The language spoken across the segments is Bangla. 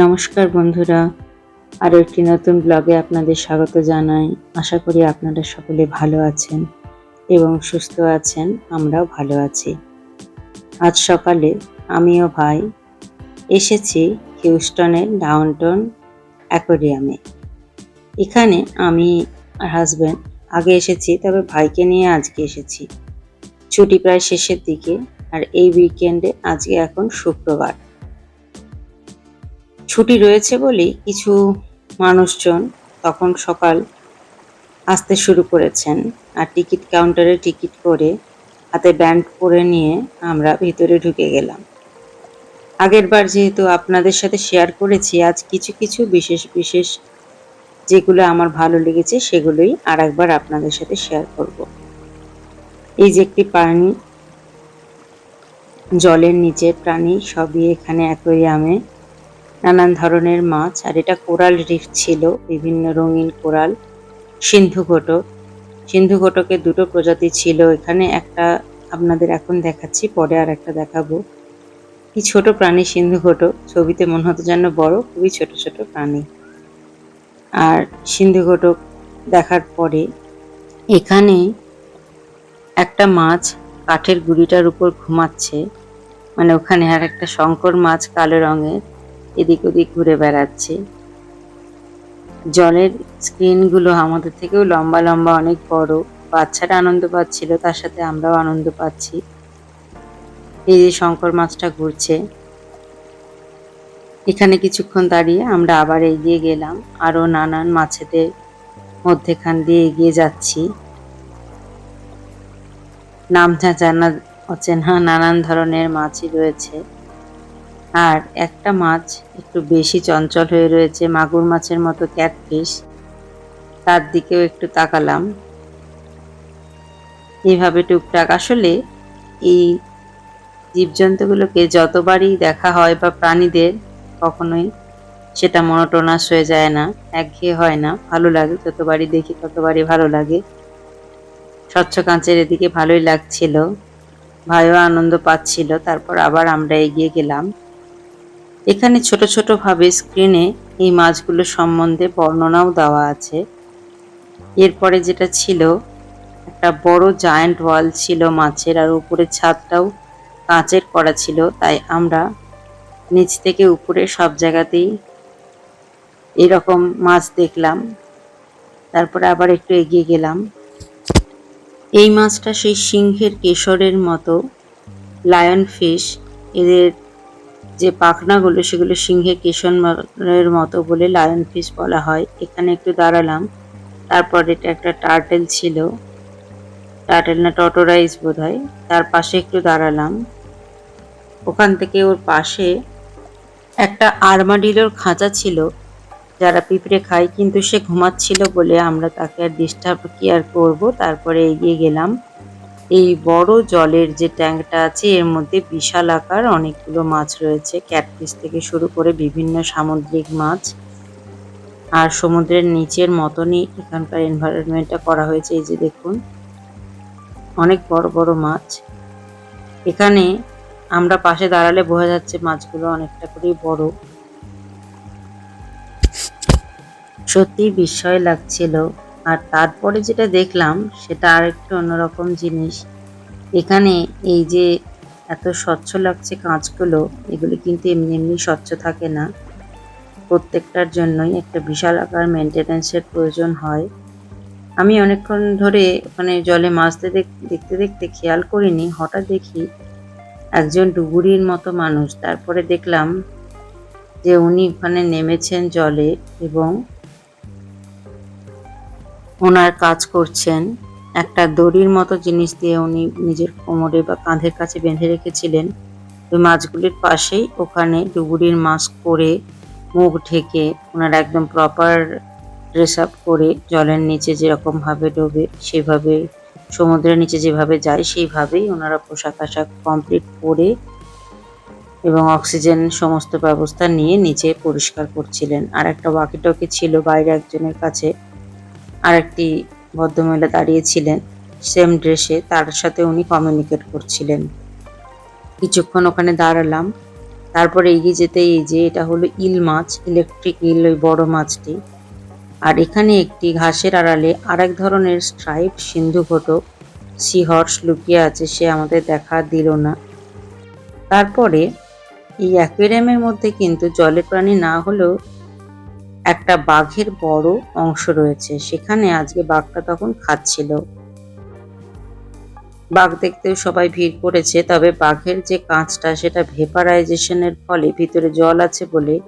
নমস্কার বন্ধুরা। আরও একটি নতুন ব্লগে আপনাদের স্বাগত জানাই। আশা করি আপনারা সকলে ভালো আছেন এবং সুস্থ আছেন, আমরাও ভালো আছি। আজ সকালে আমিও ভাই এসেছি হিউস্টনের ডাউনটাউন অ্যাকোরিয়ামে। এখানে আমি আর হাজব্যান্ড আগে এসেছি, তবে ভাইকে নিয়ে আজকে এসেছি। ছুটি প্রায় শেষের দিকে আর এই উইকেন্ডে আজকে এখন শুক্রবার। ছুটি রয়েছে বলেই কিছু মানুষজন তখন সকাল আসতে শুরু করেছেন। আর টিকিট কাউন্টারে টিকিট করে হাতে ব্যান্ড পরে নিয়ে আমরা ভিতরে ঢুকে গেলাম। আগের বার যেহেতু আপনাদের সাথে শেয়ার করেছি, আজ কিছু কিছু বিশেষ বিশেষ যেগুলো আমার ভালো লেগেছে সেগুলোই আর একবার আপনাদের সাথে শেয়ার করব। এই যে একটি প্রাণী জলের নিচের প্রাণী সবই এখানে অ্যাকোয়ারিয়ামে নানান ধরনের মাছ, আর এটা কোরাল রিফ ছিল, বিভিন্ন রঙিন কোরাল, সিন্ধু ঘটক। সিন্ধু ঘটকের দুটো প্রজাতি ছিল এখানে, একটা আপনাদের এখন দেখাচ্ছি, পরে আর একটা দেখাবো। কি ছোট প্রাণী সিন্ধু ঘটক, ছবিতে মনে হতো যেন বড়, খুবই ছোট ছোট প্রাণী। আর সিন্ধু ঘটক দেখার পরে এখানে একটা মাছ কাঠের গুড়িটার উপর ঘুমাচ্ছে মানে ওখানে আর একটা শঙ্কর মাছ কালো রঙের। এদিক ওদিক ঘুরে বেড়াচ্ছে। জলের স্ক্রিনগুলো আমাদের থেকেও লম্বা লম্বা অনেক বড়। বাচ্চারা আনন্দ পাচ্ছিল, তার সাথে আমরাও আনন্দ পাচ্ছি। এই যে শঙ্কর মাছটা ঘুরছে। এখানে কিছুক্ষণ দাঁড়িয়ে আমরা আবার এগিয়ে গেলাম। আরও নানান মাছেদের মধ্যেখান দিয়ে এগিয়ে যাচ্ছি। নাম জানা অচেনা নানান ধরনের মাছই রয়েছে। আর একটা মাছ একটু বেশি চঞ্চল হয়ে রয়েছে, মাগুর মাছের মতো ক্যাটফিশ। তার দিকেও একটু তাকালাম। এইভাবে টুকটাক আসলে এই জীবজন্তুগুলোকে যতবারই দেখা হয় বা প্রাণীদের, কখনোই সেটা মনোটোনাস হয়ে যায় না, একঘেয়ে হয় না। ভালো লাগে, যতবারই দেখি ততবারই ভালো লাগে। স্বচ্ছ কাঁচের এদিকে ভালোই লাগছিল ভাইও আনন্দ পাচ্ছিল, তারপর আবার আমরা এগিয়ে গেলাম। এখানে ছোট ছোট ভাবে স্ক্রিনে এই মাছগুলো সম্বন্ধে বর্ণনাও দেওয়া আছে। এরপরে যেটা ছিল, একটা বড় জায়ান্ট ওয়াল ছিল মাছের, আর উপরে ছাদটাও কাঁচের করা ছিল। তাই আমরা নিচ থেকে উপরে সব জায়গাতেই এরকম মাছ দেখলাম। তারপরে আবার একটু এগিয়ে গেলাম। এই মাছটা সেই সিংহের কেশরের মতো লায়ন ফিশ এদের যে পাখনাগুলো সেগুলো সিংহে কেশনের মতো বলে লায়ন ফিশ বলা হয়। এখানে একটু দাঁড়ালাম। তারপর এটা একটা টার্টেল ছিল। টার্টেল না টটোরাইজ বোধ হয় তার পাশে একটু দাঁড়ালাম। ওখান থেকে ওর পাশে একটা আরমাডিলোর খাঁচা ছিল। যারা পিঁপড়ে খায়, কিন্তু সে ঘুমাচ্ছিল বলে আমরা তাকে আর ডিস্টার্ব কি আর করব? তারপরে এগিয়ে গেলাম। এই বড় জলের যে ট্যাঙ্কটা আছে, এর মধ্যে বিশাল আকার অনেকগুলো মাছ রয়েছে। ক্যাটফিস থেকে শুরু করে বিভিন্ন সামুদ্রিক মাছ। আর সমুদ্রের নিচের মতনই এখানকার এনভায়রনমেন্টটা করা হয়েছে। এই যে দেখুন, অনেক বড় বড় মাছ। এখানে আমরা পাশে দাঁড়ালে বোঝা যাচ্ছে মাছগুলো অনেকটা করেই বড়। সত্যি বিস্ময় লাগছিল আর তারপরে যেটা দেখলাম, সেটা আর একটু অন্যরকম জিনিস। এখানে এই যে এত স্বচ্ছ লাগছে কাঁচগুলো, এগুলি কিন্তু এমনি এমনি স্বচ্ছ থাকে না। প্রত্যেকটার জন্যই একটা বিশাল আকার মেনটেন্যান্সের প্রয়োজন হয়। আমি অনেকক্ষণ ধরে ওখানে জলে মাছ দেখতে দেখতে খেয়াল করিনি, হঠাৎ দেখি একজন ডুবুরির মতো মানুষ। তারপরে দেখলাম যে উনি ওখানে নেমেছেন জলে এবং ওনার কাজ করছেন। একটা দড়ির মতো জিনিস দিয়ে উনি নিজের কোমরে বা কাঁধের কাছে বেঁধে রেখেছিলেন। ওই মাছগুলির পাশেই ওখানে ডুবুরির মাস্ক পরে মুখ ঢেকে ওনারা একদম প্রপার ড্রেস আপ করে জলের নিচে যেরকমভাবে ডোবে সেভাবে, সমুদ্রের নিচে যেভাবে যায় সেইভাবেই ওনারা পোশাক আশাক কমপ্লিট করে এবং অক্সিজেন সমস্ত ব্যবস্থা নিয়ে নিচে পরিষ্কার করছিলেন। আর একটা ওয়াকিটকি ছিল বাইরে একজনের কাছে। আরেকটি ভদ্রমহিলা দাঁড়িয়েছিলেন সেম ড্রেসে, তার সাথে উনি কমিউনিকেট করছিলেন। কিছুক্ষণ ওখানে দাঁড়ালাম। তারপরে এগিয়ে যেতে, এই যে এটা হলো ইল মাছ ইলেকট্রিক ইল, ওই বড় মাছটি। আর এখানে একটি ঘাসের আড়ালে আরেক ধরনের স্ট্রাইপ সিন্ধু ঘটক সি হর্স লুকিয়ে আছে, সে আমাদের দেখা দিল না। তারপরে এই অ্যাকুয়ারিয়ামের মধ্যে কিন্তু জলের প্রাণী না হলেও একটা বাঘের বড় অংশ রয়েছে। সেখানে আজকে বাঘটা তখন খাচ্ছিল। বাঘ দেখতেও সবাই ভিড় করেছে, তবে বাঘের যে কাঁচটা, সেটা ভেপারাইজেশনের ফলে ভিতরে জল আছে বলে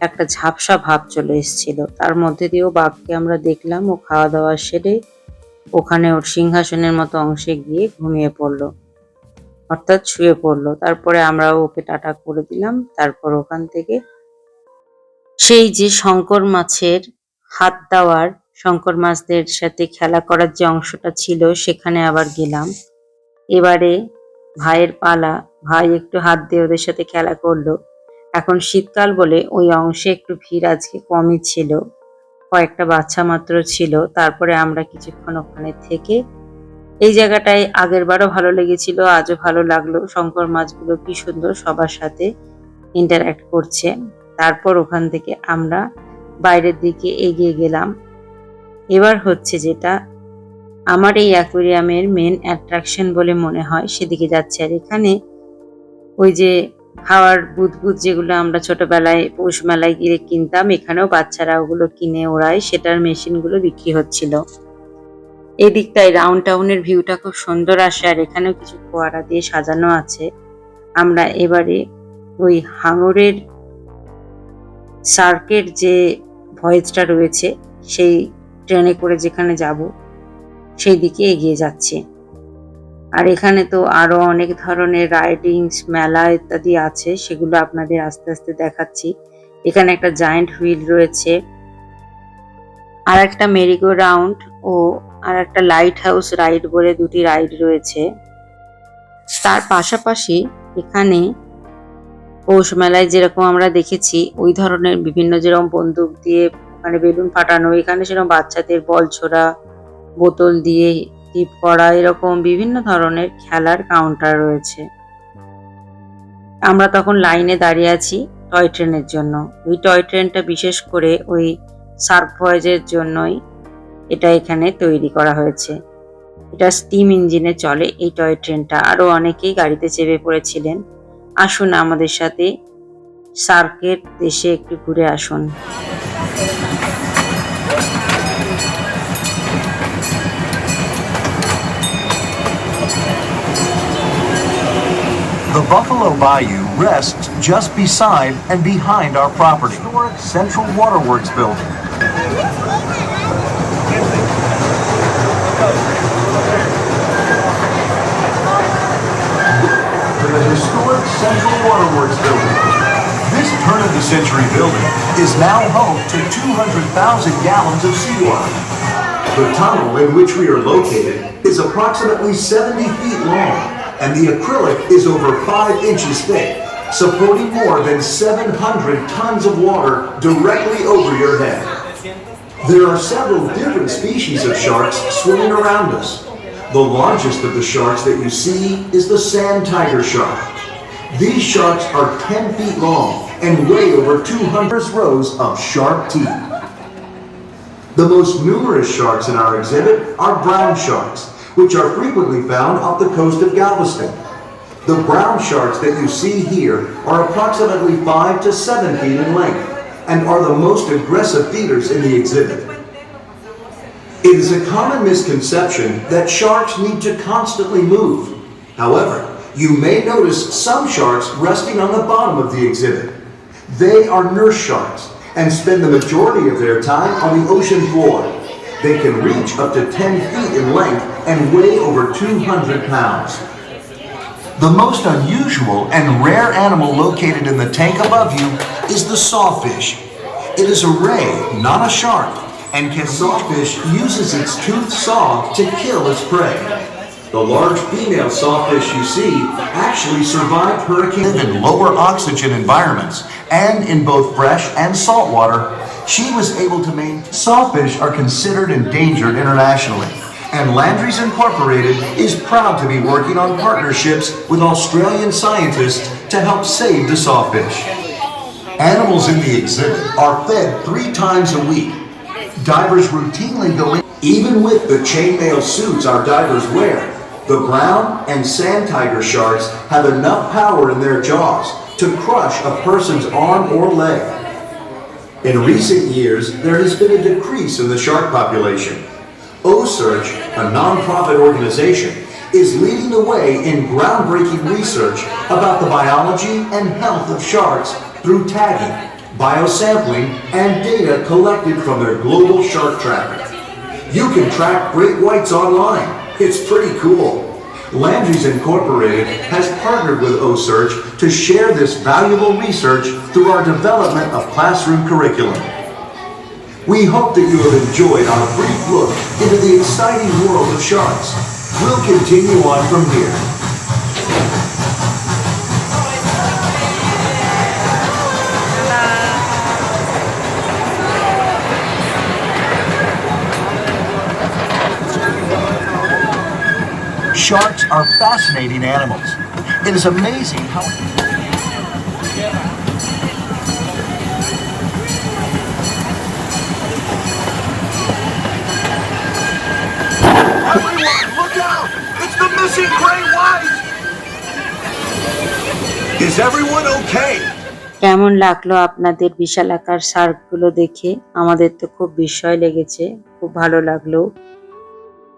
একটা ঝাপসা ভাব চলে এসেছিল। তার মধ্যে দিয়েও বাঘকে আমরা দেখলাম, ও খাওয়া দাওয়া সেরে ওখানে ওর সিংহাসনের মতো অংশে গিয়ে ঘুমিয়ে পড়ল। অর্থাৎ শুয়ে পড়ল। তারপরে আমরা ওকে টাটা করে দিলাম। তারপর ওখান থেকে সেই যে শঙ্কর মাছের হাত দেওয়ার, শঙ্কর মাছদের সাথে খেলা করার যে অংশটা ছিল, সেখানে আবার গেলাম। এবারে ভাইয়ের পালা, ভাই একটু হাত দিয়ে ওদের সাথে খেলা করল। এখন শীতকাল বলে ওই অংশে একটু ভিড় আজকে কমই ছিল। কয়েকটা বাচ্চা মাত্র ছিল। তারপরে আমরা কিছুক্ষণ ওখানে থেকে এই জায়গাটায় আগের বারও ভালো লেগেছিল, আজও ভালো লাগল। শঙ্কর মাছগুলো কি সুন্দর সবার সাথে ইন্টারঅ্যাক্ট করছে। তারপর ওখান থেকে আমরা বাইরের দিকে এগিয়ে গেলাম। এবার হচ্ছে যেটা, আমার এই অ্যাকোরিয়ামের মেন অ্যাট্রাকশন বলে মনে হয়, সেদিকে যাচ্ছে। আর এখানে ওই যে খাওয়ার বুদবুদ যেগুলো আমরা ছোটবেলায় পৌষ মেলায় গিয়ে কিনতাম, এখানেও বাচ্চারা ওগুলো কিনে ওড়ায়, সেটার মেশিনগুলো বিক্রি হচ্ছিল। এই দিকটায় রাউন্ড টাউনের ভিউটা খুব সুন্দর আসে, আর এখানেও কিছু ফোয়ারা দিয়ে সাজানো আছে। আমরা এবারে ওই হাঙরের সার্কের যে ভয়েজটা রয়েছে, সেই ট্রেনে করে যেখানে যাব, সেই দিকে এগিয়ে যাচ্ছে। আর এখানে তো আরও অনেক ধরনের রাইডিংস মেলা ইত্যাদি আছে, সেগুলো আপনাদের আস্তে আস্তে দেখাচ্ছি। এখানে একটা জায়েন্ট হুইল রয়েছে, আর একটা মেরিগো রাউন্ড ও আর একটা লাইট হাউস রাইড বলে দুটি রাইড রয়েছে। তার পাশাপাশি এখানে পৌষ মেলায় যেরকম আমরা দেখেছি, ওই ধরনের বিভিন্ন যেরকম বন্দুক দিয়ে মানে বেলুন ফাটানো, এখানে সেরকম বাচ্চাদের বল ছোড়া, বোতল দিয়ে টিপ করা এরকম বিভিন্ন ধরনের খেলার কাউন্টার রয়েছে। আমরা তখন লাইনে দাঁড়িয়ে আছি টয় ট্রেনের জন্য। ওই টয় ট্রেনটা বিশেষ করে ওই সার্ক ভয়েজের জন্যই এটা এখানে তৈরি করা হয়েছে। এটা স্টিম ইঞ্জিনে চলে এই টয় ট্রেনটা আরও অনেকেই গাড়িতে চেপে পড়েছিলেন। আসুন আমাদের সাথে সার্কের দেশে একটু ঘুরে আসুন The Buffalo Bayou rests just beside and behind our property. Historic Central Waterworks building. Central Waterworks building. This turn-of-the-century building is now home to 200,000 gallons of seawater. The tunnel in which we are located is approximately 70 feet long, and the acrylic is over 5 inches thick, supporting more than 700 tons of water directly over your head. There are several different species of sharks swimming around us. The largest of the sharks that you see is the sand tiger shark. These sharks are 10 feet long and weigh over 200 rows of sharp teeth. The most numerous sharks in our exhibit are brown sharks, which are frequently found off the coast of Galveston. The brown sharks that you see here are approximately 5 to 7 feet in length and are the most aggressive feeders in the exhibit. It is a common misconception that sharks need to constantly move. However, you may notice some sharks resting on the bottom of the exhibit. They are nurse sharks and spend the majority of their time on the ocean floor. They can reach up to 10 feet in length and weigh over 200 pounds. The most unusual and rare animal located in the tank above you is the sawfish. It is a ray, not a shark, and can sawfish uses its toothed saw to kill its prey. The large female sawfish you see actually survived hurricanes in lower oxygen environments, and in both fresh and salt water, she was able to maintain. Sawfish are considered endangered internationally, and Landry's Incorporated is proud to be working on partnerships with Australian scientists to help save the sawfish. Animals in the exhibit are fed three times a week. Divers routinely go in, even with the chainmail suits our divers wear. The brown and sand tiger sharks have enough power in their jaws to crush a person's arm or leg. In recent years, there has been a decrease in the shark population. OSearch, a nonprofit organization, is leading the way in groundbreaking research about the biology and health of sharks through tagging, biosampling, and data collected from their global shark tracker. You can track great whites online. It's pretty cool. Landry's Incorporated has partnered with OSearch to share this valuable research through our development of classroom curriculum. We hope that you have enjoyed our brief look into the exciting world of sharks. We'll continue on from here. Are fascinating animals. It is amazing how. Everyone, look out! It's the missing gray white! Is everyone okay? কেমন লাগল আপনাদের বিশাল আকার শার্কগুলো দেখে আমাদের তো খুব বিস্ময় লেগেছে খুব ভালো লাগল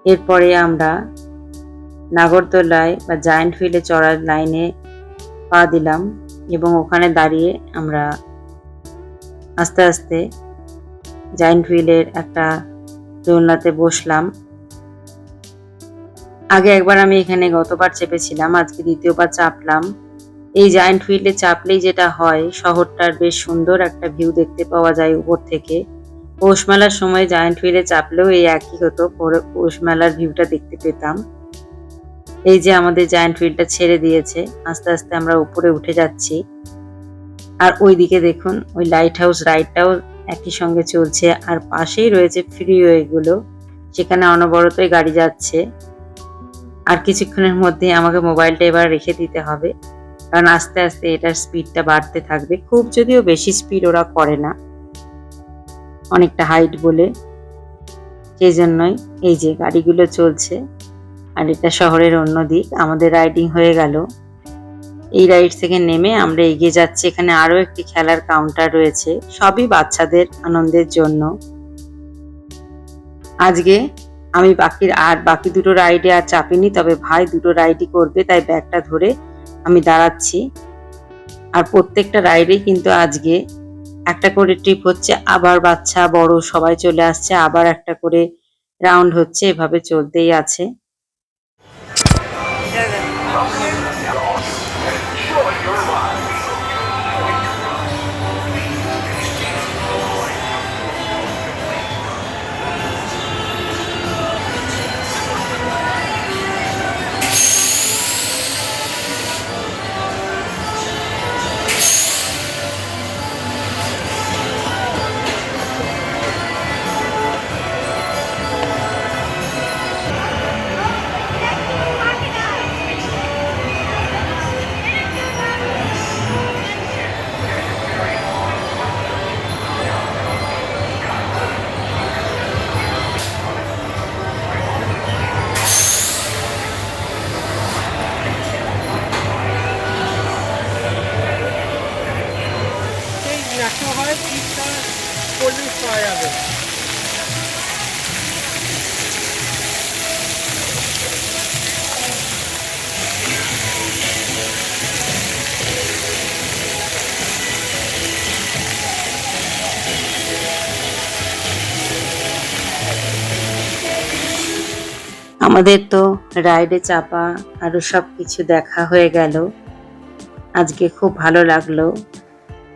এরপরে আমরা নাগরদোলায় বা জায়েন্ট ফিল্ডে চড়ার লাইনে পা দিলাম এবং ওখানে দাঁড়িয়ে আমরা আস্তে আস্তে জায়েন্ট হুইলের একটা দোলনাতে বসলাম। আগে একবার আমি এখানে গতবার চেপেছিলাম, আজকে দ্বিতীয়বার চাপলাম। এই জায়েন্ট হুইলে চাপলেই যেটা হয়, শহরটার বেশ সুন্দর একটা ভিউ দেখতে পাওয়া যায় উপর থেকে। পৌষ মেলার সময় জায়েন্ট হুইলে চাপলেও এই একই হতো পৌষ মেলার ভিউটা দেখতে পেতাম। এই যে আমাদের জায়েন্ট হুইলটা ছেড়ে দিয়েছে, আস্তে আস্তে আমরা উপরে উঠে যাচ্ছি। আর ওইদিকে দেখুন, ওই লাইট হাউস রাইডটাও একই সঙ্গে চলছে। আর পাশেই রয়েছে ফ্রিওয়ে গুলো, সেখানে অনবরতই গাড়ি যাচ্ছে। আর কিছুক্ষণের মধ্যে আমাকে মোবাইলটা এবার রেখে দিতে হবে। কারণ আস্তে আস্তে এটার স্পিডটা বাড়তে থাকবে। খুব যদিও বেশি স্পিড ওরা করে না। অনেকটা হাইট বলে। সেই জন্যই এই যে গাড়িগুলো চলছে। আর এটা শহরের অন্য দিক। আমাদের রাইডিং হয়ে গেল। এই রাইড থেকে নেমে আমরা এগিয়ে যাচ্ছি। এখানে আরও একটি খেলার কাউন্টার রয়েছে। সবই বাচ্চাদের আনন্দের জন্য। আজকে আমি বাকির আর বাকি দুটো রাইডে আর চাপিনি, তবে ভাই দুটো রাইডই করবে, তাই ব্যাগটা ধরে আমি দাঁড়াচ্ছি। আর প্রত্যেকটা রাইডেই কিন্তু আজকে একটা করে ট্রিপ হচ্ছে। আবার বাচ্চা, বড় সবাই চলে আসছে, আবার একটা করে রাউন্ড হচ্ছে। এভাবে চলতেই আছে। আমাদের তো রাইডে চাপা আরও সব কিছু দেখা হয়ে গেল। আজকে খুব ভালো লাগল।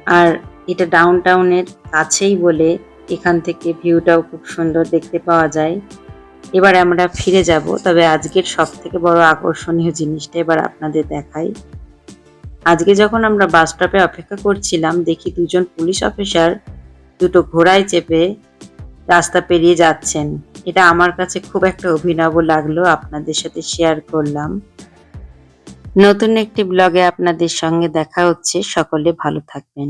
আর এটা ডাউন টাউনের কাছেই বলে এখান থেকে ভিউটাও খুব সুন্দর দেখতে পাওয়া যায়। এবার আমরা ফিরে যাব, তবে আজকের সব থেকে বড় আকর্ষণীয় জিনিসটা এবার আপনাদের দেখাই। আজকে যখন আমরা বাস স্টপে অপেক্ষা করছিলাম, দেখি দুজন পুলিশ অফিসার দুটো ঘোড়ায় চেপে রাস্তা পেরিয়ে যাচ্ছেন। এটা আমার কাছে খুব একটা অভিনব লাগল আপনাদের সাথে শেয়ার করলাম। নতুন একটি ব্লগে আপনাদের সঙ্গে দেখা হচ্ছে। সকলে ভালো থাকবেন।